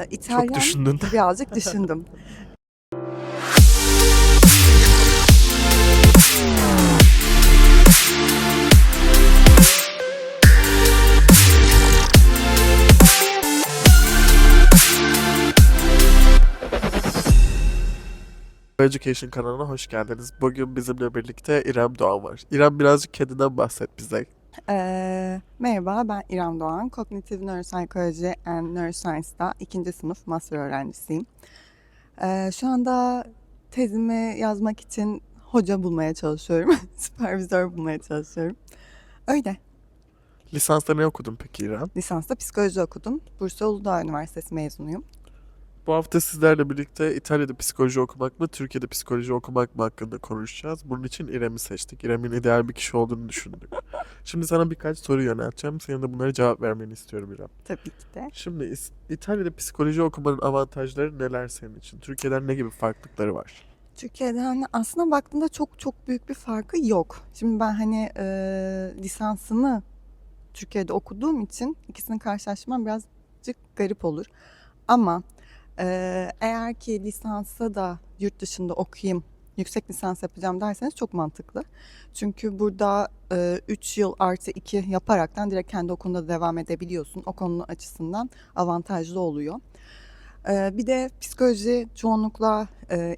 Ee, İtalyan Çok düşündün. birazcık düşündüm. Education kanalına hoş geldiniz. Bugün bizimle birlikte İrem Doğan var. İrem birazcık kendinden bahset bize. Ee, merhaba ben İrem Doğan. Cognitive Neuropsychology and Neuroscience'da ikinci sınıf master öğrencisiyim. Ee, şu anda tezimi yazmak için hoca bulmaya çalışıyorum. Süpervizör bulmaya çalışıyorum. Öyle. Lisansta ne okudun peki İrem? Lisansta psikoloji okudum. Bursa Uludağ Üniversitesi mezunuyum. Bu hafta sizlerle birlikte İtalya'da psikoloji okumak mı, Türkiye'de psikoloji okumak mı hakkında konuşacağız. Bunun için İrem'i seçtik. İrem'in ideal bir kişi olduğunu düşündük. Şimdi sana birkaç soru yönelteceğim. Senin de bunlara cevap vermeni istiyorum İrem. Tabii ki de. Şimdi İtalya'da psikoloji okumanın avantajları neler senin için? Türkiye'den ne gibi farklılıkları var? Türkiye'den aslında baktığında çok çok büyük bir farkı yok. Şimdi ben hani e, lisansımı Türkiye'de okuduğum için ikisini karşılaştırmam birazcık garip olur. Ama eğer ki lisansı da yurt dışında okuyayım, yüksek lisans yapacağım derseniz çok mantıklı. Çünkü burada 3 yıl artı 2 yaparaktan direkt kendi okulunda devam edebiliyorsun. O konu açısından avantajlı oluyor. Bir de psikoloji çoğunlukla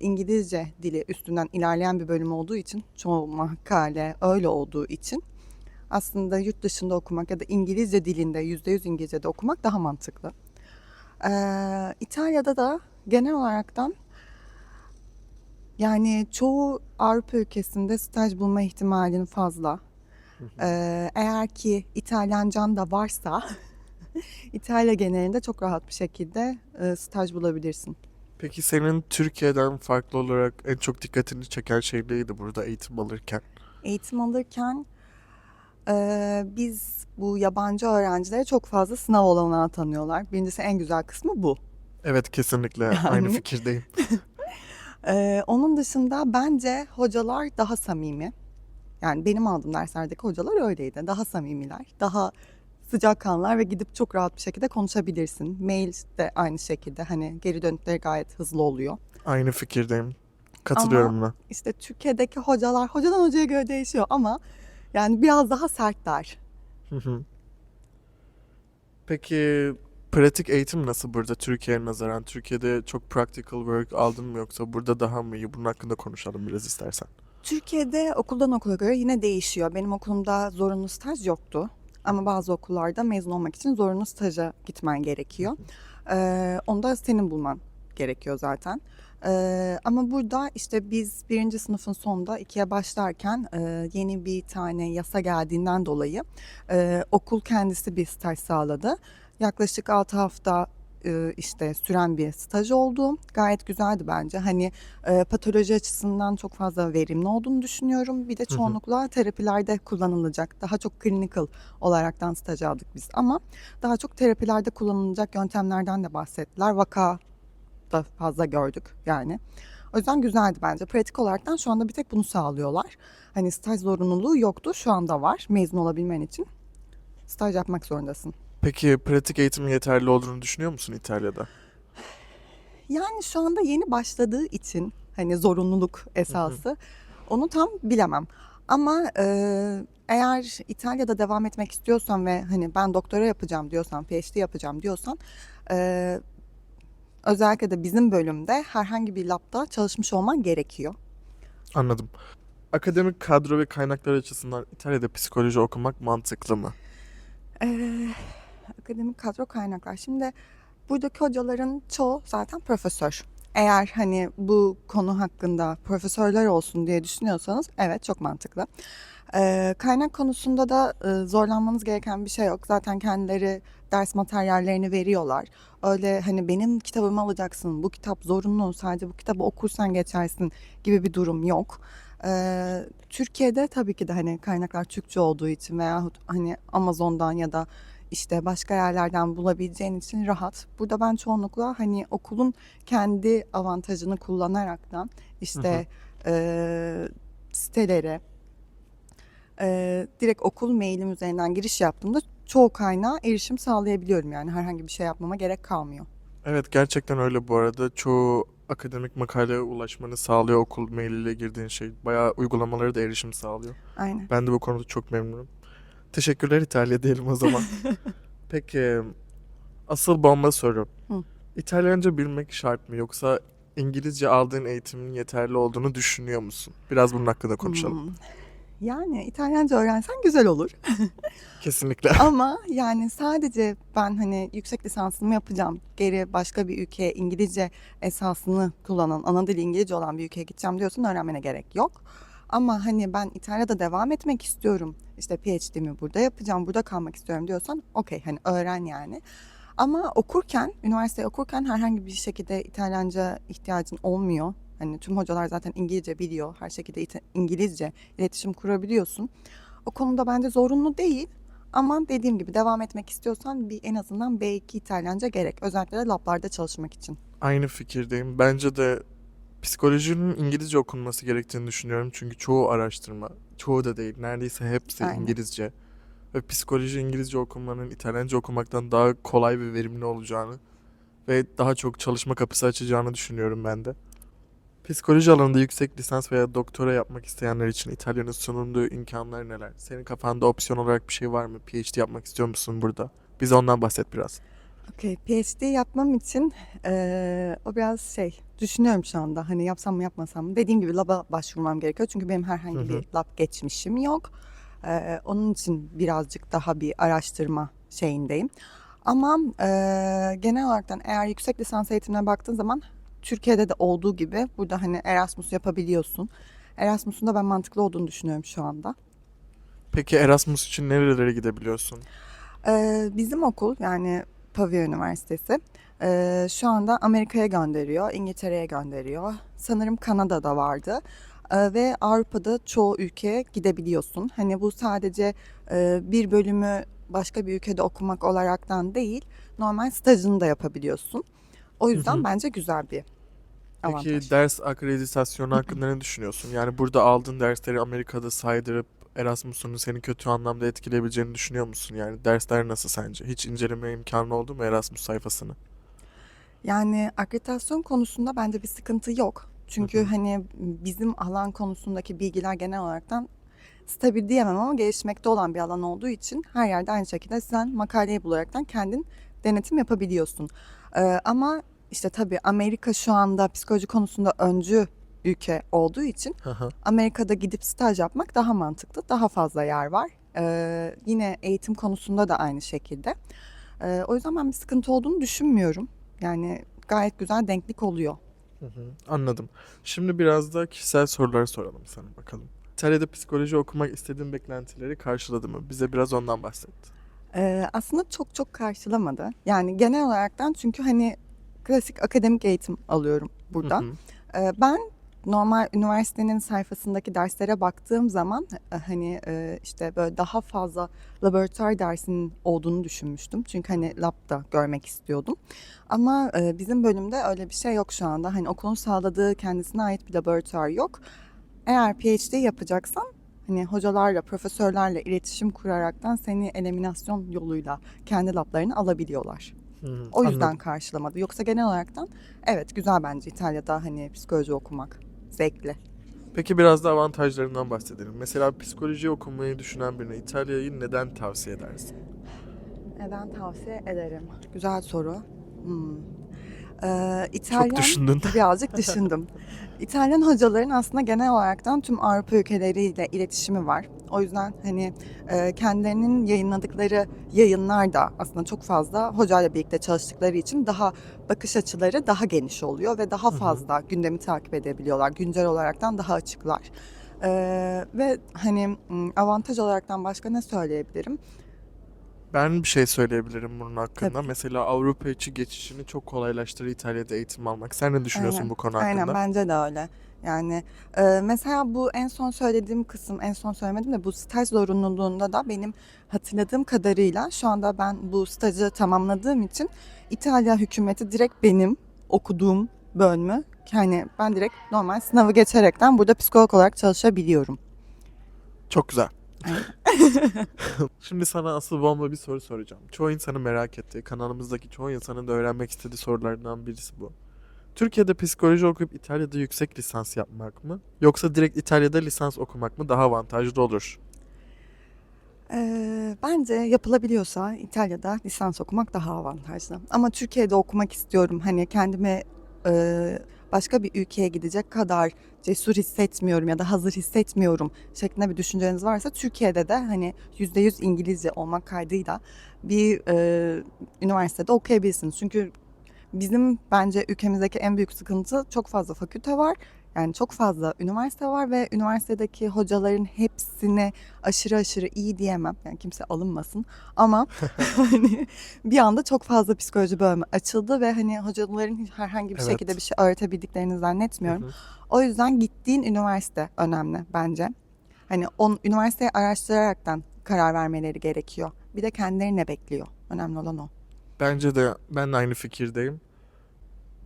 İngilizce dili üstünden ilerleyen bir bölüm olduğu için, çoğu makale öyle olduğu için aslında yurt dışında okumak ya da İngilizce dilinde %100 İngilizce'de okumak daha mantıklı. Ee, İtalya'da da genel olaraktan yani çoğu Avrupa ülkesinde staj bulma ihtimalin fazla. Ee, eğer ki İtalyancan da varsa İtalya genelinde çok rahat bir şekilde e, staj bulabilirsin. Peki senin Türkiye'den farklı olarak en çok dikkatini çeken şey neydi burada eğitim alırken? Eğitim alırken e, biz bu yabancı öğrencilere çok fazla sınav olanağı tanıyorlar. Birincisi en güzel kısmı bu. Evet kesinlikle Yani- aynı fikirdeyim. Ee, onun dışında bence hocalar daha samimi. Yani benim aldığım derslerdeki hocalar öyleydi. Daha samimiler, daha sıcakkanlılar ve gidip çok rahat bir şekilde konuşabilirsin. Mail de aynı şekilde hani geri dönütleri gayet hızlı oluyor. Aynı fikirdeyim. Katılıyorum buna. İşte Türkiye'deki hocalar hocadan hocaya göre değişiyor ama yani biraz daha sertler. Hı hı. Peki pratik eğitim nasıl burada Türkiye'ye nazaran? Türkiye'de çok practical work aldın mı yoksa burada daha mı iyi? Bunun hakkında konuşalım biraz istersen. Türkiye'de okuldan okula göre yine değişiyor. Benim okulumda zorunlu staj yoktu. Ama bazı okullarda mezun olmak için zorunlu staja gitmen gerekiyor. Ee, onu da senin bulman gerekiyor zaten. Ee, ama burada işte biz birinci sınıfın sonunda ikiye başlarken e, yeni bir tane yasa geldiğinden dolayı e, okul kendisi bir staj sağladı. Yaklaşık 6 hafta e, işte süren bir staj oldu. Gayet güzeldi bence. Hani e, patoloji açısından çok fazla verimli olduğunu düşünüyorum. Bir de çoğunlukla terapilerde kullanılacak. Daha çok clinical olaraktan staj aldık biz ama daha çok terapilerde kullanılacak yöntemlerden de bahsettiler. Vaka da fazla gördük yani. O yüzden güzeldi bence. Pratik olaraktan şu anda bir tek bunu sağlıyorlar. Hani staj zorunluluğu yoktu. Şu anda var. Mezun olabilmen için staj yapmak zorundasın. Peki pratik eğitimin yeterli olduğunu düşünüyor musun İtalya'da? Yani şu anda yeni başladığı için hani zorunluluk esası onu tam bilemem. Ama e, eğer İtalya'da devam etmek istiyorsan ve hani ben doktora yapacağım diyorsan, PhD yapacağım diyorsan e, özellikle de bizim bölümde herhangi bir labda çalışmış olman gerekiyor. Anladım. Akademik kadro ve kaynaklar açısından İtalya'da psikoloji okumak mantıklı mı? Ee, akademik kadro kaynaklar. Şimdi buradaki hocaların çoğu zaten profesör. Eğer hani bu konu hakkında profesörler olsun diye düşünüyorsanız evet çok mantıklı. Ee, kaynak konusunda da e, zorlanmanız gereken bir şey yok. Zaten kendileri ders materyallerini veriyorlar. Öyle hani benim kitabımı alacaksın, bu kitap zorunlu, sadece bu kitabı okursan geçersin gibi bir durum yok. Ee, Türkiye'de tabii ki de hani kaynaklar Türkçe olduğu için veyahut hani Amazon'dan ya da işte başka yerlerden bulabileceğin için rahat. Burada ben çoğunlukla hani okulun kendi avantajını kullanaraktan işte eee sitelere eee, direkt okul mailim üzerinden giriş yaptığımda çoğu kaynağa erişim sağlayabiliyorum yani herhangi bir şey yapmama gerek kalmıyor. Evet gerçekten öyle bu arada. Çoğu akademik makaleye ulaşmanı sağlıyor okul mailiyle girdiğin şey. Bayağı uygulamaları da erişim sağlıyor. Aynen. Ben de bu konuda çok memnunum. Teşekkürler İtalya diyelim o zaman. Peki asıl bomba soru. Hı. İtalyanca bilmek şart mı yoksa İngilizce aldığın eğitimin yeterli olduğunu düşünüyor musun? Biraz bunun hakkında konuşalım. Hmm. Yani İtalyanca öğrensen güzel olur. Kesinlikle. Ama yani sadece ben hani yüksek lisansımı yapacağım. Geri başka bir ülkeye İngilizce esasını kullanan, ana dili İngilizce olan bir ülkeye gideceğim diyorsan öğrenmene gerek yok. Ama hani ben İtalya'da devam etmek istiyorum. İşte PhD'mi burada yapacağım, burada kalmak istiyorum diyorsan okey hani öğren yani. Ama okurken, üniversite okurken herhangi bir şekilde İtalyanca ihtiyacın olmuyor. Hani tüm hocalar zaten İngilizce biliyor. Her şekilde İngilizce iletişim kurabiliyorsun. O konuda bence zorunlu değil. Ama dediğim gibi devam etmek istiyorsan bir en azından B2 İtalyanca gerek. Özellikle de lablarda çalışmak için. Aynı fikirdeyim. Bence de psikolojinin İngilizce okunması gerektiğini düşünüyorum. Çünkü çoğu araştırma, çoğu da değil, neredeyse hepsi Aynen. İngilizce. Ve psikoloji İngilizce okumanın İtalyanca okumaktan daha kolay ve verimli olacağını ve daha çok çalışma kapısı açacağını düşünüyorum ben de. Psikoloji alanında yüksek lisans veya doktora yapmak isteyenler için İtalya'nın sunduğu imkanlar neler? Senin kafanda opsiyon olarak bir şey var mı? PhD yapmak istiyor musun burada? Bize ondan bahset biraz. Okey, PhD yapmam için eee, o biraz şey düşünüyorum şu anda. Hani yapsam mı yapmasam mı? Dediğim gibi lab'a başvurmam gerekiyor. Çünkü benim herhangi Hı hı. bir lab geçmişim yok. Eee, onun için birazcık daha bir araştırma şeyindeyim. Ama eee, genel olarak eğer yüksek lisans eğitimine baktığın zaman Türkiye'de de olduğu gibi burada hani Erasmus yapabiliyorsun. Erasmus'un da ben mantıklı olduğunu düşünüyorum şu anda. Peki Erasmus için nerelere gidebiliyorsun? Ee, bizim okul yani Pavia Üniversitesi ee, şu anda Amerika'ya gönderiyor, İngiltere'ye gönderiyor. Sanırım Kanada'da vardı. Ee, ve Avrupa'da çoğu ülkeye gidebiliyorsun. Hani bu sadece e, bir bölümü başka bir ülkede okumak olaraktan değil, normal stajını da yapabiliyorsun. O yüzden hı. bence güzel bir avantaj. Peki ders akreditasyonu hakkında ne düşünüyorsun? Yani burada aldığın dersleri Amerika'da saydırıp Erasmus'un seni kötü anlamda etkileyebileceğini düşünüyor musun? Yani dersler nasıl sence? Hiç inceleme imkanı oldu mu Erasmus sayfasını? Yani akreditasyon konusunda bence bir sıkıntı yok. Çünkü Hı hı. hani bizim alan konusundaki bilgiler genel olaraktan stabil diyemem ama gelişmekte olan bir alan olduğu için her yerde aynı şekilde sen makaleyi bularaktan kendin denetim yapabiliyorsun. Ee, ama işte tabii Amerika şu anda psikoloji konusunda öncü ülke olduğu için hı. Amerika'da gidip staj yapmak daha mantıklı. Daha fazla yer var. Ee, yine eğitim konusunda da aynı şekilde. Ee, o yüzden ben bir sıkıntı olduğunu düşünmüyorum. Yani gayet güzel denklik oluyor. Hı hı. Anladım. Şimdi biraz da kişisel sorular soralım sana bakalım. İtalya'da psikoloji okumak istediğin beklentileri karşıladı mı? Bize biraz ondan bahset. Ee, aslında çok çok karşılamadı. Yani genel olaraktan çünkü hani klasik akademik eğitim alıyorum burada. Hı hı. Ben normal üniversitenin sayfasındaki derslere baktığım zaman e, hani e, işte böyle daha fazla laboratuvar dersinin olduğunu düşünmüştüm. Çünkü hani labda görmek istiyordum. Ama e, bizim bölümde öyle bir şey yok şu anda. Hani okulun sağladığı kendisine ait bir laboratuvar yok. Eğer PhD yapacaksan hani hocalarla, profesörlerle iletişim kuraraktan seni eliminasyon yoluyla kendi lablarını alabiliyorlar. Hı. O yüzden Anladım. karşılamadı. Yoksa genel olaraktan evet güzel bence İtalya'da hani psikoloji okumak zevkli. Peki biraz da avantajlarından bahsedelim. Mesela psikoloji okumayı düşünen birine İtalya'yı neden tavsiye edersin? Neden tavsiye ederim? Güzel soru. Hmm. Ee, İtalyan Çok düşündün. birazcık düşündüm. İtalyan hocaların aslında genel olaraktan tüm Avrupa ülkeleriyle iletişimi var. O yüzden hani e, kendilerinin yayınladıkları yayınlar da aslında çok fazla hocayla birlikte çalıştıkları için daha bakış açıları daha geniş oluyor ve daha Hı hı. fazla gündemi takip edebiliyorlar. Güncel olaraktan daha açıklar. Ee, ve hani avantaj olaraktan başka ne söyleyebilirim? Ben bir şey söyleyebilirim bunun hakkında. Tabii. Mesela Avrupa içi geçişini çok kolaylaştırır İtalya'da eğitim almak. Sen ne düşünüyorsun Aynen. bu konu Aynen hakkında? bence de öyle. Yani e, mesela bu en son söylediğim kısım, en son söylemedim de bu staj zorunluluğunda da benim hatırladığım kadarıyla şu anda ben bu stajı tamamladığım için İtalya hükümeti direkt benim okuduğum bölümü yani ben direkt normal sınavı geçerekten burada psikolog olarak çalışabiliyorum. Çok güzel. Şimdi sana asıl bomba bir soru soracağım. Çoğu insanın merak ettiği, kanalımızdaki çoğu insanın da öğrenmek istediği sorulardan birisi bu. Türkiye'de psikoloji okuyup İtalya'da yüksek lisans yapmak mı? Yoksa direkt İtalya'da lisans okumak mı daha avantajlı olur? Ee, bence yapılabiliyorsa İtalya'da lisans okumak daha avantajlı. Ama Türkiye'de okumak istiyorum. Hani kendimi e, başka bir ülkeye gidecek kadar cesur hissetmiyorum ya da hazır hissetmiyorum şeklinde bir düşünceniz varsa Türkiye'de de hani %100 İngilizce olmak kaydıyla bir e, üniversitede okuyabilirsiniz. Çünkü bizim bence ülkemizdeki en büyük sıkıntı çok fazla fakülte var. Yani çok fazla üniversite var ve üniversitedeki hocaların hepsine aşırı aşırı iyi diyemem. Yani kimse alınmasın. Ama hani bir anda çok fazla psikoloji bölümü açıldı ve hani hocaların herhangi bir Evet. şekilde bir şey öğretebildiklerini zannetmiyorum. Hı hı. O yüzden gittiğin üniversite önemli bence. Hani on üniversiteyi araştıraraktan karar vermeleri gerekiyor. Bir de kendileri ne bekliyor? Önemli olan o. Bence de ben de aynı fikirdeyim.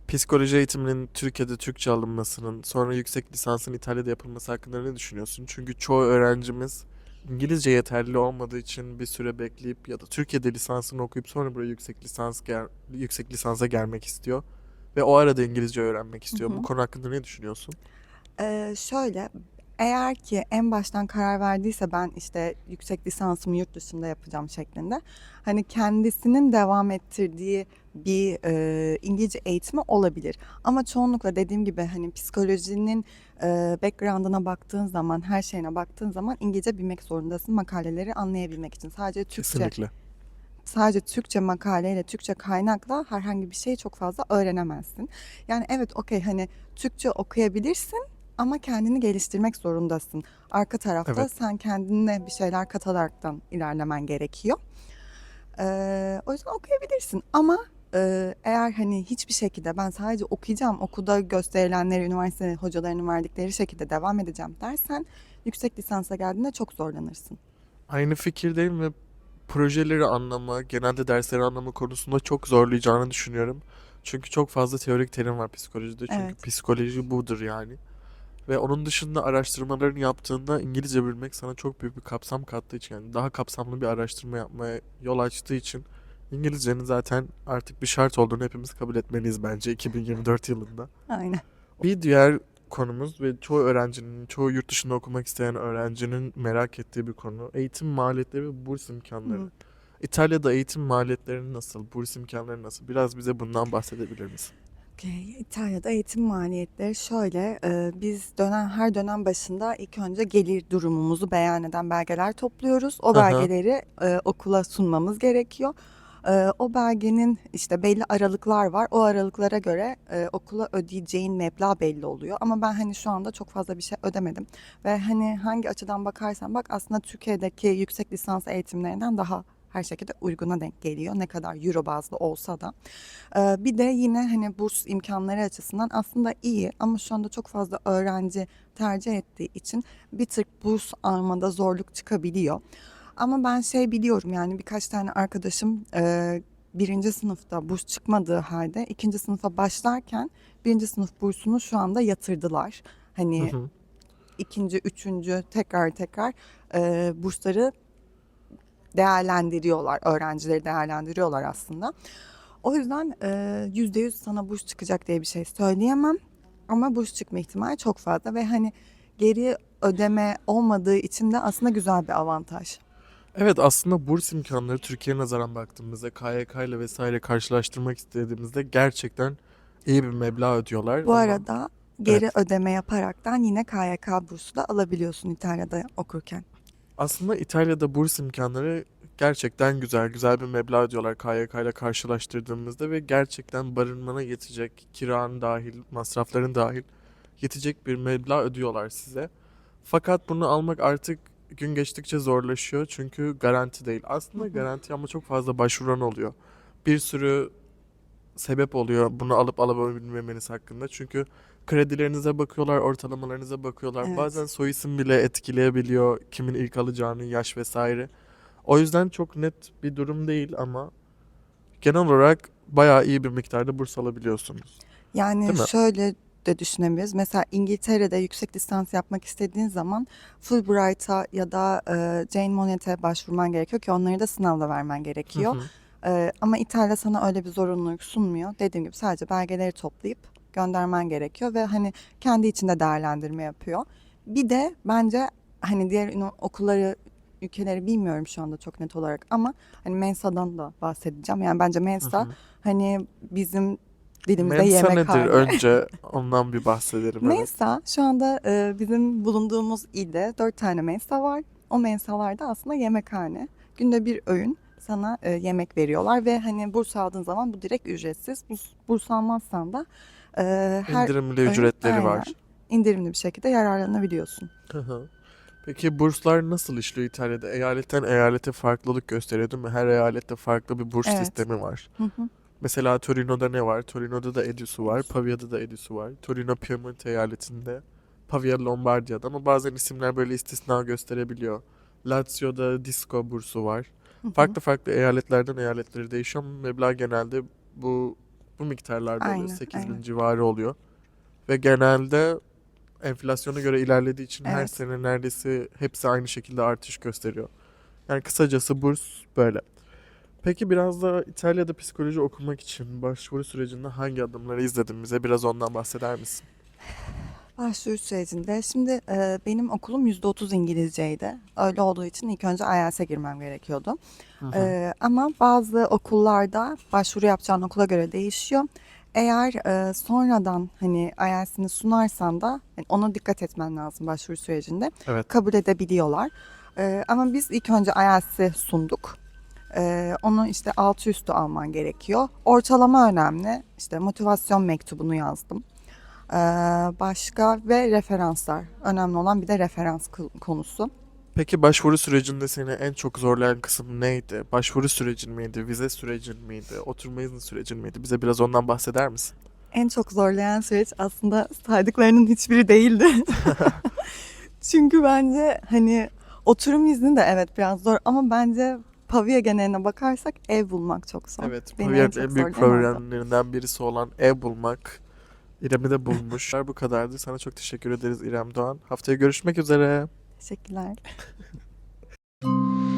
Psikoloji eğitiminin Türkiye'de Türkçe alınmasının, sonra yüksek lisansın İtalya'da yapılması hakkında ne düşünüyorsun? Çünkü çoğu öğrencimiz İngilizce yeterli olmadığı için bir süre bekleyip ya da Türkiye'de lisansını okuyup sonra buraya yüksek lisans gel yüksek lisansa gelmek istiyor ve o arada İngilizce öğrenmek istiyor. Hı hı. Bu konu hakkında ne düşünüyorsun? Ee, şöyle eğer ki en baştan karar verdiyse ben işte yüksek lisansımı yurt dışında yapacağım şeklinde hani kendisinin devam ettirdiği bir e, İngilizce eğitimi olabilir. Ama çoğunlukla dediğim gibi hani psikolojinin e, background'ına baktığın zaman her şeyine baktığın zaman İngilizce bilmek zorundasın makaleleri anlayabilmek için. Sadece Türkçe Kesinlikle. sadece Türkçe makaleyle, Türkçe kaynakla herhangi bir şeyi çok fazla öğrenemezsin. Yani evet okey hani Türkçe okuyabilirsin ama kendini geliştirmek zorundasın. Arka tarafta Evet. sen kendine bir şeyler kataraktan ilerlemen gerekiyor. Ee, o yüzden okuyabilirsin ama e, eğer hani hiçbir şekilde ben sadece okuyacağım, okulda gösterilenleri, üniversite hocalarının verdikleri şekilde devam edeceğim dersen yüksek lisansa geldiğinde çok zorlanırsın. Aynı fikirdeyim ve projeleri anlama, genelde dersleri anlama konusunda çok zorlayacağını düşünüyorum. Çünkü çok fazla teorik terim var psikolojide. Çünkü Evet. psikoloji budur yani. Ve onun dışında araştırmalarını yaptığında İngilizce bilmek sana çok büyük bir kapsam kattığı için yani daha kapsamlı bir araştırma yapmaya yol açtığı için İngilizcenin zaten artık bir şart olduğunu hepimiz kabul etmeliyiz bence 2024 yılında. Aynen. Bir diğer konumuz ve çoğu öğrencinin, çoğu yurt dışında okumak isteyen öğrencinin merak ettiği bir konu. Eğitim maliyetleri ve burs imkanları. Hı. İtalya'da eğitim maliyetleri nasıl? Burs imkanları nasıl? Biraz bize bundan bahsedebilir misin? Okey, İtalya'da eğitim maliyetleri şöyle, e, biz dönem her dönem başında ilk önce gelir durumumuzu beyan eden belgeler topluyoruz. O Aha. belgeleri e, okula sunmamız gerekiyor. E, o belgenin işte belli aralıklar var. O aralıklara göre e, okula ödeyeceğin meblağ belli oluyor. Ama ben hani şu anda çok fazla bir şey ödemedim. Ve hani hangi açıdan bakarsan bak aslında Türkiye'deki yüksek lisans eğitimlerinden daha her şekilde uyguna denk geliyor. Ne kadar euro bazlı olsa da. Ee, bir de yine hani burs imkanları açısından aslında iyi ama şu anda çok fazla öğrenci tercih ettiği için bir tık burs almada zorluk çıkabiliyor. Ama ben şey biliyorum yani birkaç tane arkadaşım e, birinci sınıfta burs çıkmadığı halde ikinci sınıfa başlarken birinci sınıf bursunu şu anda yatırdılar. Hani Hı hı. ikinci, üçüncü tekrar tekrar e, bursları değerlendiriyorlar. Öğrencileri değerlendiriyorlar aslında. O yüzden e, yüzde yüz sana burs çıkacak diye bir şey söyleyemem. Ama burs çıkma ihtimali çok fazla ve hani geri ödeme olmadığı için de aslında güzel bir avantaj. Evet aslında burs imkanları Türkiye'ye nazaran baktığımızda KYK ile vesaire karşılaştırmak istediğimizde gerçekten iyi bir meblağ ödüyorlar. Bu Ama arada geri Evet. ödeme yaparaktan yine KYK bursu da alabiliyorsun İtalya'da okurken. Aslında İtalya'da burs imkanları gerçekten güzel. Güzel bir meblağ ödüyorlar KYK ile karşılaştırdığımızda ve gerçekten barınmana yetecek, kiran dahil, masrafların dahil yetecek bir meblağ ödüyorlar size. Fakat bunu almak artık gün geçtikçe zorlaşıyor çünkü garanti değil. Aslında garanti ama çok fazla başvuran oluyor. Bir sürü sebep oluyor bunu alıp alabilmemeniz hakkında. Çünkü kredilerinize bakıyorlar, ortalamalarınıza bakıyorlar. Evet. Bazen soy isim bile etkileyebiliyor kimin ilk alacağını, yaş vesaire. O yüzden çok net bir durum değil ama genel olarak bayağı iyi bir miktarda burs alabiliyorsunuz. Yani Değil mi? şöyle de düşünebiliriz. Mesela İngiltere'de yüksek lisans yapmak istediğin zaman Fulbright'a ya da e, Jane Monnet'e başvurman gerekiyor ki onları da sınavla vermen gerekiyor. Hı hı. Ee, ama İtalya sana öyle bir zorunluluk sunmuyor. Dediğim gibi sadece belgeleri toplayıp göndermen gerekiyor ve hani kendi içinde değerlendirme yapıyor. Bir de bence hani diğer okulları ülkeleri bilmiyorum şu anda çok net olarak ama hani Mensa'dan da bahsedeceğim. Yani bence Mensa Hı hı. hani bizim dilimizde Mensa yemek nedir? hali. Önce ondan bir bahsedelim. evet. Mensa şu anda e, bizim bulunduğumuz ilde dört tane mensa var. O mensalarda aslında yemekhane. Günde bir öğün sana e, yemek veriyorlar ve hani burs aldığın zaman bu direkt ücretsiz. Burs, burs almazsan da e, her İndirimli ücretleri aynen, var. indirimli bir şekilde yararlanabiliyorsun. Hı hı. Peki burslar nasıl işliyor İtalya'da? Eyaletten eyalete farklılık gösteriyor değil mi? Her eyalette farklı bir burs Evet. sistemi var. Hı hı. Mesela Torino'da ne var? Torino'da da Edis'u var. Pavia'da da Edis'u var. Torino Piemonte eyaletinde. Pavia Lombardiya'da ama bazen isimler böyle istisna gösterebiliyor. Lazio'da disco bursu var. Hı hı. Farklı farklı eyaletlerden eyaletlere değişiyor ama meblağ genelde bu bu miktarlarda oluyor. Aynen, 8 bin aynen. civarı oluyor. Ve genelde enflasyona göre ilerlediği için her Evet. sene neredeyse hepsi aynı şekilde artış gösteriyor. Yani kısacası burs böyle. Peki biraz da İtalya'da psikoloji okumak için başvuru sürecinde hangi adımları izledin bize biraz ondan bahseder misin? Başvuru sürecinde şimdi e, benim okulum %30 İngilizceydi. Öyle olduğu için ilk önce IELTS'e girmem gerekiyordu. Ee, ama bazı okullarda başvuru yapacağın okula göre değişiyor. Eğer e, sonradan hani IELTS'ini sunarsan da yani ona dikkat etmen lazım başvuru sürecinde. Evet. Kabul edebiliyorlar. Ee, ama biz ilk önce IELTS'i sunduk. Ee, onu işte altı üstü alman gerekiyor. Ortalama önemli. İşte motivasyon mektubunu yazdım. Ee, başka ve referanslar. Önemli olan bir de referans konusu. Peki başvuru sürecinde seni en çok zorlayan kısım neydi? Başvuru sürecin miydi? Vize sürecin miydi? Oturma izni sürecin miydi? Bize biraz ondan bahseder misin? En çok zorlayan süreç aslında saydıklarının hiçbiri değildi. Çünkü bence hani oturum izni de evet biraz zor ama bence Pavia geneline bakarsak ev bulmak çok zor. Evet, çok en büyük problemlerinden birisi olan ev bulmak. İrem'i de bulmuş. Bu kadardı. Sana çok teşekkür ederiz İrem Doğan. Haftaya görüşmek üzere. Teşekkürler.